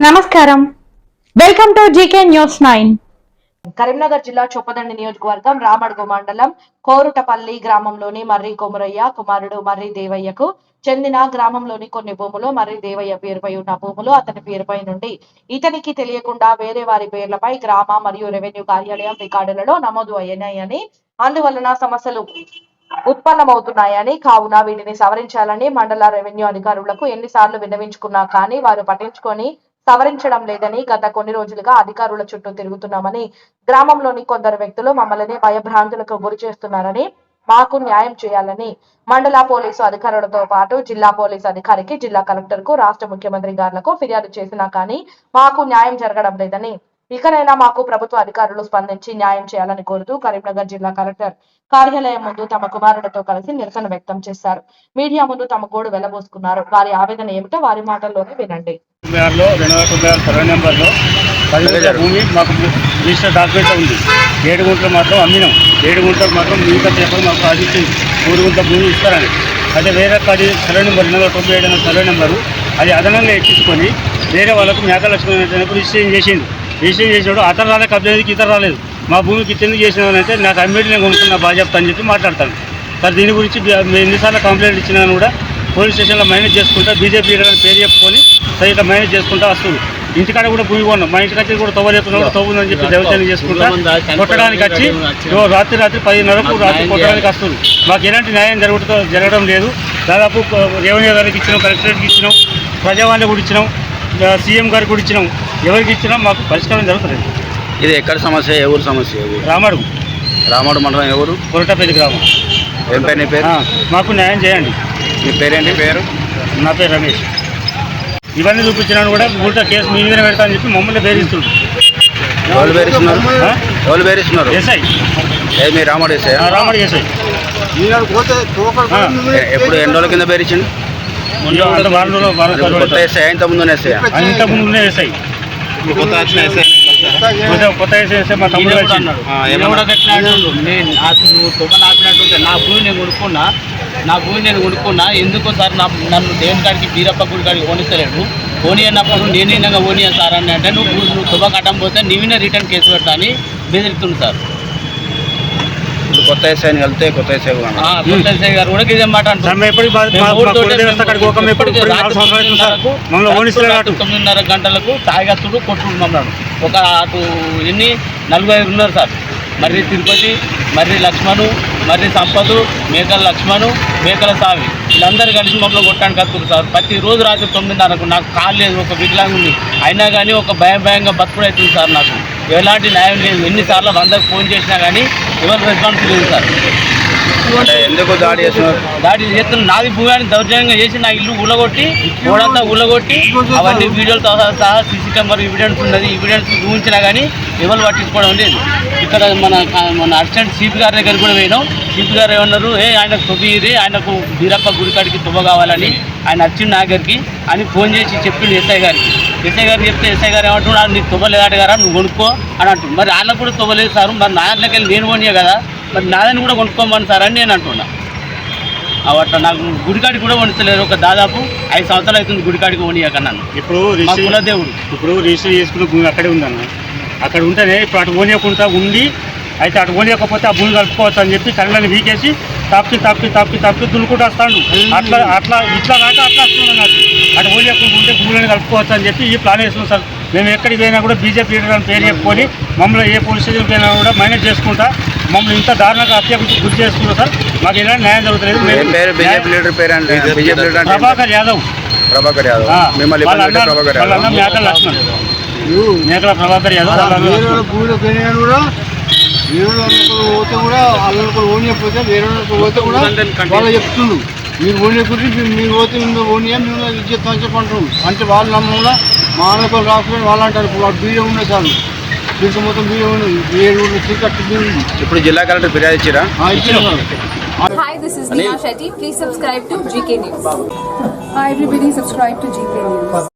నమస్కారం. Welcome to GK news nine Karimnagar జిల్లా చొప్పదండి నియోజకవర్గం రామడుగు మండలం కోరుటపల్లి గ్రామంలోని మర్రి కొమురయ్య కుమారుడు మర్రి దేవయ్యకు చెందిన గ్రామంలోని కొన్ని భూములు మర్రి దేవయ్య పేరుపై ఉన్న భూములు అతని పేరుపై నుండి ఇతనికి తెలియకుండా వేరే వారి పేర్లపై గ్రామ మరియు రెవెన్యూ కార్యాలయం రికార్డులలో నమోదు అయ్యాయని అందువలన సమస్యలు ఉత్పన్నమవుతున్నాయని కావున వీటిని సవరించాలని మండల రెవెన్యూ అధికారులకు ఎన్నిసార్లు విన్నవించుకున్నా కానీ వారు పట్టించుకొని సవరించడం లేదని గత కొన్ని రోజులుగా అధికారుల చుట్టూ తిరుగుతున్నామని గ్రామంలోని కొందరు వ్యక్తులు మమ్మల్ని భయభ్రాంతులకు గురి చేస్తున్నారని మాకు న్యాయం చేయాలని మండల పోలీసు అధికారులతో పాటు జిల్లా పోలీసు అధికారికి జిల్లా కలెక్టర్కు రాష్ట్ర ముఖ్యమంత్రి గారులకు ఫిర్యాదు చేసినా కానీ మాకు న్యాయం జరగడం లేదని ఇకనైనా మాకు ప్రభుత్వ అధికారులు స్పందించి న్యాయం చేయాలని కోరుతూ కరీంనగర్ జిల్లా కలెక్టర్ కార్యాలయం ముందు తమ కుమారుడితో కలిసి నిరసన వ్యక్తం చేశారు. మీడియా ముందు తమ గోడు వెళ్ళబోసుకున్నారు వారి ఆవేదన ఏమిటో వారి మాటల్లోనే వినండి. భూమి మాకు రిజిస్టర్ డాక్యుమెంట్ ఉంది. ఏడు గుంటలు మాత్రం అమ్మినాం. ఏడు గుంటలు మాత్రం మిగతా పేపర్ మాకు మూడు గుంటల భూమి ఇస్తారని. అదే వేరే పది సర్వే నెంబర్ రెండు వేల తొంభై ఏడు సర్వే నెంబరు అది అదనంగా ఎక్కించుకొని వేరే వాళ్ళకు మేకలక్ష్మి రిజిస్ట్రేషన్ చేసింది రిజిస్ట్రేషన్ చేసినప్పుడు అతను రాలేదు కబ్జాకి ఇతర రాలేదు. మా భూమికి ఇచ్చేందుకు చేసినామని నాకు అమ్మేటి నేను కొనుక్కున్న బాధ్యత అని చెప్పి మాట్లాడతాను. సార్ దీని గురించి ఎన్నిసార్లు కంప్లైంట్ ఇచ్చినా కూడా పోలీస్ స్టేషన్లో మేనేజ్ చేసుకుంటా బీజేపీ పేరు చెప్పుకొని సరే ఇట్లా మేనేజ్ చేసుకుంటా వస్తుంది. ఇంటికాడ కూడా భూమి కొన్నాం. మా ఇంటికి కూడా తవ్వలేకున్నా కూడా తవ్వుందని చెప్పి దైవచనం చేసుకుంటా కొట్టడానికి వచ్చి రాత్రి రాత్రి పదిన్నరకు రాత్రి కొట్టడానికి వస్తుంది. మాకు ఎలాంటి న్యాయం జరుగుతుందో జరగడం లేదు. దాదాపు రెవెన్యూ గారికి ఇచ్చినాం కలెక్టరేట్కి ఇచ్చినాం ప్రజావాణి కూడా ఇచ్చినాం సీఎం గారికి కూడా ఇచ్చినాం. ఎవరికి ఇచ్చినా మాకు పరిష్కారం జరుగుతుంది ఇది ఎక్కడ సమస్య? ఊరు సమస్య ఇది? రామడుగు. రామోడు మండలం ఊరు? కొరటపల్లి గ్రామం. ఏం పేరు నీ పేరు? మాకు న్యాయం చేయండి. నీ పేరేంటి? పేరు? నా పేరు రమేష్. ఇవన్నీ చూపించినాను కూడా ఊరితో కేసు మీ మీద పెడతా అని చెప్పి మమ్మల్ని బేరిస్తుండ్రు ఎవరు పేరుస్తున్నారు ఆ? ఎవరు పేరుస్తున్నారు ఎస్ఐ. మీ రామోడు ఆ, రాముడు ఎస్ఐ. ఎప్పుడు ఎన్ని రోజుల కింద ముందు అంత వారం రోజులు వారం కొత్త వేసే ఇంత ముందు వేసే అంత ముందునే ఎస్ఐ. కొత్త వచ్చిన వేసే కొత్త- ఎస్ఐ మా తమ్ముడు ఈయన కూడా వచ్చిండు. అన్నాడు. ఆ, ఈయన ఏమన్నా? కూడా గట్టిగా నా భూమి నేను కొనుక్కున్నా నా భూమి నేను కొనుక్కున్నా ఎందుకో సార్ నా నన్ను దేవుని కాడికి బీరప్ప గుడి కాడికి ఓనిస్తలేడు ఓని అన్నప్పుడు నేను ఇన్నగా ఓని సార్ అని అంటే నువ్వు నువ్వు తువ్వ కట్టం పోతే నీవినే రిటర్న్ కేసు పెడతా అని బెదిరిస్తుంది సార్ కొత్త వేసాయని వెళ్తే కొత్త ఎస్ఐ గారు కూడా ఇదే మాట. తొమ్మిదిన్నర గంటలకు తాగత్తుడు కొట్టుడు మమ్మల్ని. ఒక అటు ఎన్ని? నలభై ఐదు ఉన్నారు సార్. మర్రి తిరుపతి మర్రి లక్ష్మణు మర్రి సంపదు మేకల లక్ష్మణు మేకల సావి. వీళ్ళందరూ కలిసి మమ్మల్ని కొట్టడానికి వస్తున్నారు సార్. ప్రతిరోజు రాత్రి తొమ్మిదిన్నరకు నాకు కాలు లేదు ఒక వికలాంగ్ ఉంది. అయినా కానీ ఒక భయం భయంగా బతుకుడు అవుతుంది సార్ నాకు. ఎలాంటి న్యాయం లేదు. ఎన్నిసార్లు వందకు ఫోన్ చేసినా కానీ ఎవరు రెస్పాన్స్ లేదు సార్. ఎందుకు దాడి చేస్తున్నారు? దాడి చేస్తున్న నాది భూమి దౌర్జన్యంగా చేసి నా ఇల్లు ఉల్లగొట్టి గోడంతా ఉల్లగొట్టి అవన్నీ వీడియోలతో సహా సీసీ కెమెరా ఎవిడెన్స్ ఉన్నది. ఎవిడెన్స్ చూపించినా కానీ ఎవరు పట్టించుకోవడం లేదు. ఇక్కడ మన మన అసిస్టెంట్ సీపీ గారి దగ్గర కూడా పోయినాం. సీపీ గారు ఏమన్నారు? ఏ ఆయనకు తొవ్విరి ఆయనకు బీరప్ప గుడికాడికి తువ్వ కావాలని ఆయన వచ్చిండు నా దగ్గరికి అని ఫోన్ చేసి చెప్పిండు ఎస్ఐ గారికి. ఎస్ఐ గారు చెప్తే ఎస్ఐ గారు ఏమంటున్నాడు? నీకు తువ్వలేదాట గారా? నువ్వు కొనుక్కో అని అంటుంది మరి వాళ్ళకు కూడా తువ్వలేదు సార్. మరి నా దాంట్లోకి వెళ్ళి నేను కొనియా కదా? మరి నాదని కూడా కొనుక్కోమని సార్ అని నేను అంటున్నా. అవట్ల నాకు గుడికాడికి కూడా వండుతలేరు ఒక దాదాపు ఐదు సంవత్సరాలు అవుతుంది గుడికాడికి వండియాక నన్ను. ఇప్పుడు కులదేవుడు ఇప్పుడు రిజిస్టర్ చేసుకున్న భూమి అక్కడే ఉందన్న. అక్కడ ఉంటేనే ఇప్పుడు అటు ఓనియకుండా ఉండి అయితే అటు ఓనియకపోతే ఆ భూమి కలుపుకోవచ్చు అని చెప్పి కళ్ళని వీకేసి తప్పి తప్పి తప్పి తప్పి దున్నుకుంటూ వస్తాడు అట్లా అట్లా ఇట్లా కాక అట్లా వస్తున్నాడు నాకు. అటు ఓనియకుండా ఉంటే భూములను కలుపుకోవచ్చు అని చెప్పి ఈ ప్లాన్ వేస్తున్నాం సార్. మేము ఎక్కడికి పోయినా కూడా బీజేపీ లీడర్ అని పేరు చెప్పుకొని మమ్మల్ని ఏ పోలీస్ స్టేషన్ పోయినా కూడా మేనేజ్ చేసుకుంటా మమ్మల్ని ఇంత దారుణంగా హత్యకు గురి చేస్తున్నారు సార్. మాకు ఎలాంటి న్యాయం జరుగుతలేదు. ఏం మేము- పేరు? బీజేపీ లీడర్ పేరు అంటే బీజేపీ లీడర్ అంటే ఏంటి? ప్రభాకర్ యాదవ్. ప్రభాకర్ యాదవ్. మిమ్మల్ని మేకల ప్రభాకర్ యాదవ్. వేరే కూడా వేరే వాళ్ళకి పోతే కూడా వాళ్ళకి ఓనియకపోతే వేరే వాళ్ళకి పోతే కూడా వాళ్ళు చెప్తుండ్రు. మీరు ఓనియ గురించి మీరు పోతే మీరు ఓనియా మేము ఇది చెప్పి అంటారు. అంటే వాళ్ళు నమ్మకుండా మా అన్నకు రాసుకొని వాళ్ళు అంటారు ఇప్పుడు బీఏ ఉన్నాయి సార్ దీంట్లో మొత్తం బీఏ ఉన్నది బీఏ చీకట్టు ఉంది. ఇప్పుడు జిల్లా కలెక్టర్ ఫిర్యాదు ఇచ్చిరా? Hi, this is Neha Shetty. Please subscribe to GK News. Hi everybody, subscribe to GK News.